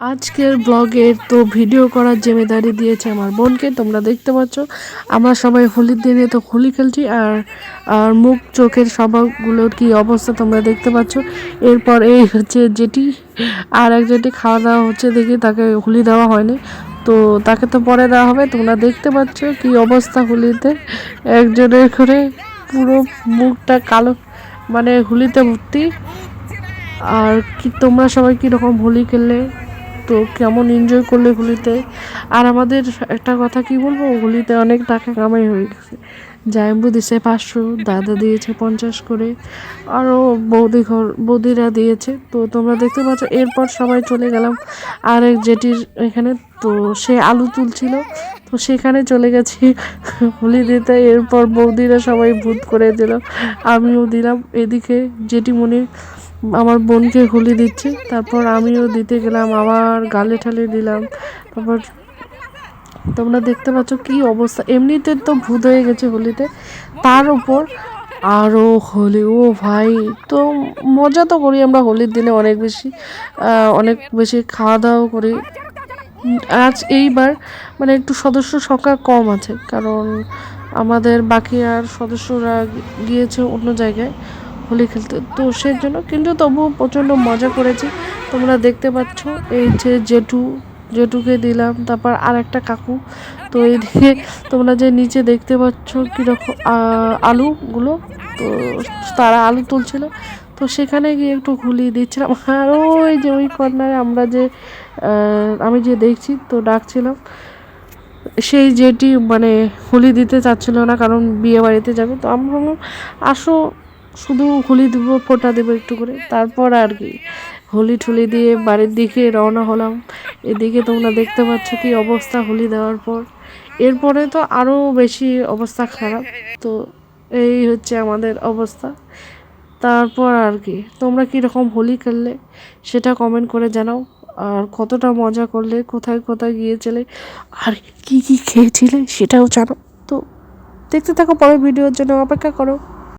আজকের ব্লগের তো ভিডিও করার জিম্মেদারি দিয়েছে আমার বোনকে, তোমরা দেখতে পাচ্ছ। আমরা সবাই হোলির দিনে তো হোলি খেলছি আর আর মুখ চোখের সবগুলোর কি অবস্থা তোমরা দেখতে পাচ্ছ। এরপর এই হচ্ছে যেটি আর এক যেটি খাওয়া দাওয়া হচ্ছে দেখি তাকে হোলি দেওয়া হয়নি। তো তাকে তো পরে দেওয়া হবে, তোমরা দেখতে পাচ্ছ কি অবস্থা হোলিতে। একজনের করে পুরো মুখটা কালো মানে হোলিতে ভর্তি। আর কি তোমরা সবাই কীরকম হোলি খেললে? তো কেমন এনজয় করলে হোলিতে? আর আমাদের একটা কথা কি বলব? হোলিতে অনেক টাকা কামাই হয়ে গেছে। জায়ম্বু দিয়েছে পাঁচশো, দাদা দিয়েছে পঞ্চাশ করে আরও বৌদি ঘর, বৌদিরা দিয়েছে। তো তোমরা দেখতে পাচ্ছ, এরপর সবাই চলে গেলাম আর এক জেটির এখানে। তো সে আলু তুলছিল, তো সেখানে চলে গেছি হোলি দিতে। এরপর বৌদিরা সবাই ভূত করে দিল, আমিও দিলাম। এদিকে জেঠিমণি আমার বোনকে হোলি দিচ্ছে, তারপর আমিও দিতে গেলাম, আবার গালে ঠালে দিলাম, তারপর তোমরা দেখতে পাচ্ছ কি অবস্থা। এমনিতে তো ভূত হয়ে গেছে হোলিতে তার উপর আরও হোলি। ও ভাই, তো মজা তো করি আমরা হোলির দিনে অনেক বেশি অনেক বেশি খাওয়া দাওয়া করি। আজ এইবার মানে একটু সদস্য সংখ্যা কম আছে, কারণ আমাদের বাকি আর সদস্যরা গিয়েছে অন্য জায়গায়। হোলি খেলতে। তো সেই জন্য কিন্তু তবুও প্রচণ্ড মজা করেছি। তোমরা দেখতে পাচ্ছ এই যে জেঠু, জেঠুকে দিলাম, তারপর আর একটা কাকু। তো এইদিকে তোমরা যে নিচে দেখতে পাচ্ছ কীরকম আলুগুলো, তো তারা আলু তুলছিল। তো সেখানে গিয়ে একটু ঘুলিয়ে দিচ্ছিলাম। আর ওই যে ওই কর্নারে আমরা যে আমি যে দেখছি, তো ডাকছিলাম। সেই যেটি মানে হোলি দিতে চাচ্ছিল না, কারণ বিয়ে বাড়িতে যাবে। তো আমরা আসো শুধু হোলি দেবো, ফোঁটা দেবো একটু করে। তারপর আর কি, হোলি ঠুলি দিয়ে বাড়ির দিকে রওনা হলাম। এদিকে তোমরা দেখতে পাচ্ছ কি অবস্থা হোলি দেওয়ার পর। এরপরে তো আরও বেশি অবস্থা খারাপ। তো এই হচ্ছে আমাদের অবস্থা। তারপর আর কি, তোমরা কীরকম হোলি খেললে সেটা কমেন্ট করে জানাও। আর কতটা মজা করলে, কোথায় কোথায় গিয়েছিলে, আর কি কি খেয়েছিলে সেটাও জানাও তো দেখতে থাকো পরের ভিডিওর জন্য, অপেক্ষা করো।